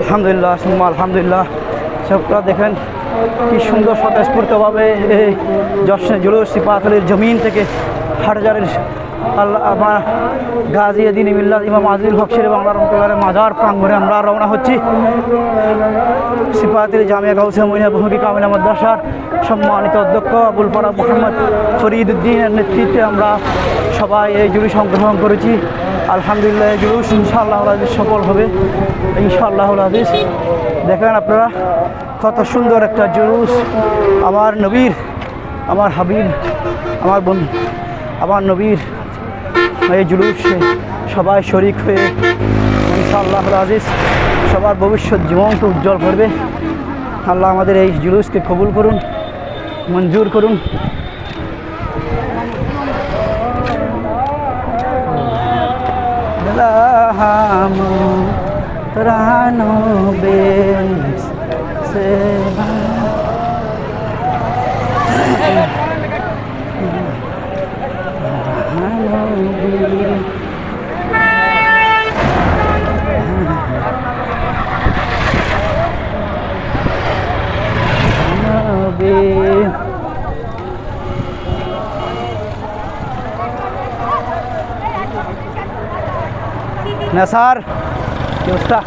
আলহামদুলিল্লাহ, সুম্মা আলহামদুলিল্লাহ। সবটা দেখেন, কি সুন্দর স্বতঃস্ফূর্তভাবে এই জশ্নে জুলুস জমিন থেকে হাটজারের আল্লাহ আমার গাজী দিন মিল্লাহ ইমাম আজিল হক শের বাংলা রহমতুল্লাহ মাজার প্রাঙ্গণে আমরা রওনা হচ্ছি। সিপাতের জামিয়া গাউসে মহিনা বহুকি কামিলা মাদ্রাসার সম্মানিত অধ্যক্ষ আবুল ফারা মোহাম্মদ ফরিদ উদ্দিনের নেতৃত্বে আমরা সবাই এই জুলুস সংগ্রহণ করেছি। আলহামদুলিল্লাহ, জুলুস, ইনশাআল্লাহ আজিজ সফল হবে। ইনশাআল্লাহ আজিজ দেখেন আপনারা কত সুন্দর একটা জুলুস। আমার নবীর, আমার হাবিব, আমার বন্ধু আমার নবীর এই জুলুসে সবাই শরিক হয়ে ইনশাআল্লাহ আজিজ সবার ভবিষ্যৎ জীবনকে উজ্জ্বল করবে। আল্লাহ আমাদের এই জুলুসকে কবুল করুন, মঞ্জুর করুন। রানো বেশ সেবা নবী नसार कि उसका